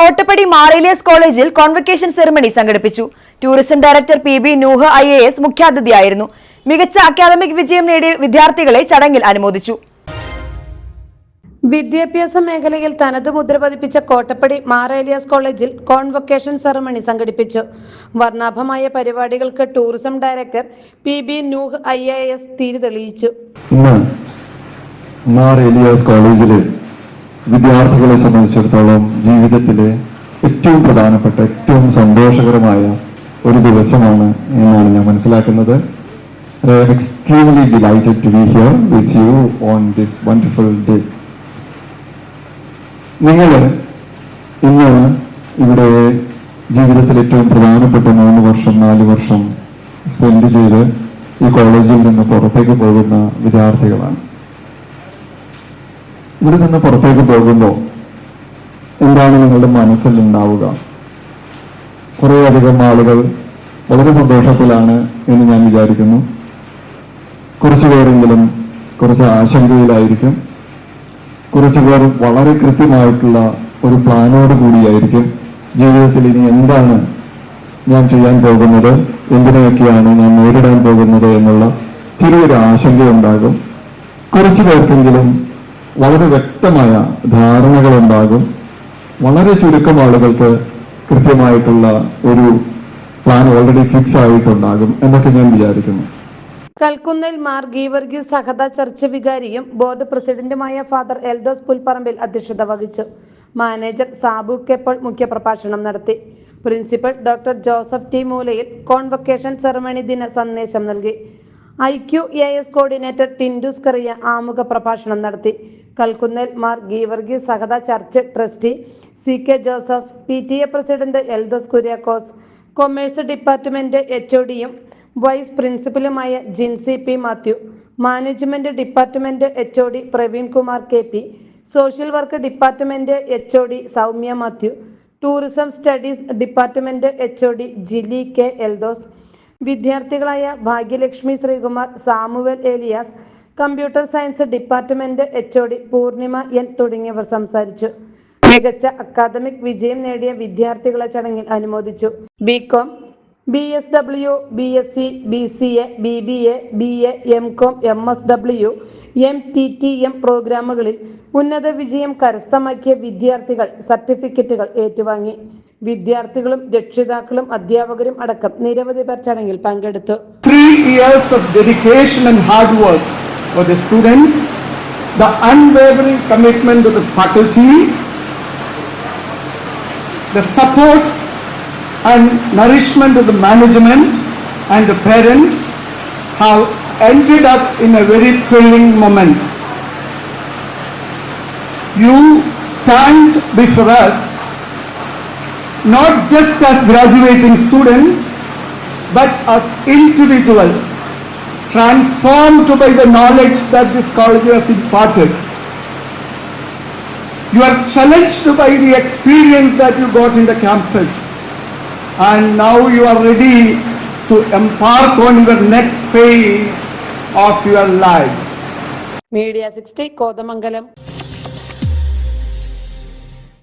കോട്ടപ്പടി മാറേലിയസ് കോളേജിൽ convocation ceremony സംഘടിപ്പിച്ചു. Tourism director P B Nooh I A S മുഖ്യാതിഥിയായിരുന്നു. മികച്ച academic വിജയം നേടിയ വിദ്യാർത്ഥികളെ ചടങ്ങിൽ അനുമോദിച്ചു. വിദ്യാഭ്യാസ മേഖലയിൽ തനത് മുദ്ര പതിപ്പിച്ച കോട്ടപ്പടി മാറേലിയാസ് കോളേജിൽ കോൺവൊക്കേഷൻ സെറമണി സംഘടിപ്പിച്ചു. വർണാഭമായ പരിപാടികൾക്ക് tourism director P B Nooh I A S തിരി തെളിയിച്ചു. ഇന്ന് കോളേജിലെ വിദ്യാർത്ഥികളെ സംബന്ധിച്ചിടത്തോളം ജീവിതത്തിലെ ഏറ്റവും പ്രധാനപ്പെട്ട ഏറ്റവും സന്തോഷകരമായ ഒരു ദിവസമാണ് എന്നാണ് ഞാൻ മനസ്സിലാക്കുന്നത്. I am extremely delighted to be here with you on this wonderful day നിങ്ങൾ ഇന്ന് ഇവിടെ ജീവിതത്തിൽ ഏറ്റവും പ്രധാനപ്പെട്ട മൂന്ന് വർഷം നാല് വർഷം സ്പെൻഡ് ചെയ്ത് ഈ കോളേജിൽ നിന്ന് പുറത്തേക്ക് പോകുന്ന വിദ്യാർത്ഥികളാണ്. ഇവിടെ നിന്ന് പുറത്തേക്ക് പോകുമ്പോൾ എന്താണ് നിങ്ങളുടെ മനസ്സിൽ ഉണ്ടാവുക കുറേയധികം ആളുകൾ വളരെ സന്തോഷത്തിലാണ് എന്ന് ഞാൻ വിചാരിക്കുന്നു. കുറച്ചു പേരെങ്കിലും കുറച്ച് ആശങ്കയിലായിരിക്കും. കുറച്ചു പേർ വളരെ കൃത്യമായിട്ടുള്ള ഒരു പ്ലാനോട് കൂടിയായിരിക്കും ജീവിതത്തിൽ ഇനി എന്താണ് ഞാൻ ചെയ്യാൻ പോകുന്നത് എന്തിനൊക്കെയാണ് ഞാൻ നേരിടാൻ പോകുന്നത് എന്നുള്ള ചെറിയൊരു ആശങ്കയുണ്ടാകും. കുറച്ചു പേർക്കെങ്കിലും വളരെ വ്യക്തമായ ധാരണകൾ ഉണ്ടാകും വളരെ ചുരുക്കം ആളുകൾക്ക് കൃത്യമായിട്ടുള്ള ഒരു പ്ലാൻ ഓൾറെഡി ഫിക്സ് ആയിട്ടുണ്ടാകും എന്നൊക്കെ ഞാൻ വിചാരിക്കുന്നു. കൽക്കുന്നേൽ മാർ ഗീവർഗീസ് സഹത ചർച്ച് വികാരിയും ബോർഡ് പ്രസിഡന്റുമായ ഫാദർ എൽദോസ് പുൽപ്പറമ്പിൽ അധ്യക്ഷത വഹിച്ചു. മാനേജർ സാബു കെപ്പോൾ മുഖ്യപ്രഭാഷണം നടത്തി. Principal doctor Joseph T Moolayil convocation ceremony ദിന സന്ദേശം നൽകി. I Q A S coordinator Tindus Kuriya ആമുഖ പ്രഭാഷണം നടത്തി. Kalkunnel Mar Geevarghese സഹത church trustee C K Joseph P T A president Eldhose Kuriakose commerce department H O ഡിയും vice പ്രിൻസിപ്പലുമായ Jincy P Mathew management department H O D Praveen Kumar K P social work department H O D Soumya Mathew tourism studies department H O D Jili K Eldhose വിദ്യാർത്ഥികളായ Bhagyalakshmi Sreekumar Samuel Elias computer science department H O D Poornima N തുടങ്ങിയവർ സംസാരിച്ചു. മികച്ച academic വിജയം നേടിയ വിദ്യാർത്ഥികളെ ചടങ്ങിൽ അനുമോദിച്ചു. B Com B S W B S C B C A B B A B A M com M S W M T T M പ്രോഗ്രാമുകളിൽ ഉന്നത വിജയം കരസ്ഥമാക്കിയ വിദ്യാർത്ഥികൾ സർട്ടിഫിക്കറ്റുകൾ ഏറ്റുവാങ്ങി. വിദ്യാർത്ഥികളും രക്ഷിതാക്കളും അധ്യാപകരും അടക്കം നിരവധി പേർ ചടങ്ങിൽ പങ്കെടുത്തു. Three years of dedication and hard work. For the students, the unwavering commitment of the faculty, the support and nourishment of the management and the parents have ended up in a very thrilling moment. You stand before us not just as graduating students, but as individuals transformed by the knowledge that this college has imparted. You are challenged by the experience that you got in the campus, and now you are ready to embark on your next phase of your lives. Media sixty Kothamangalam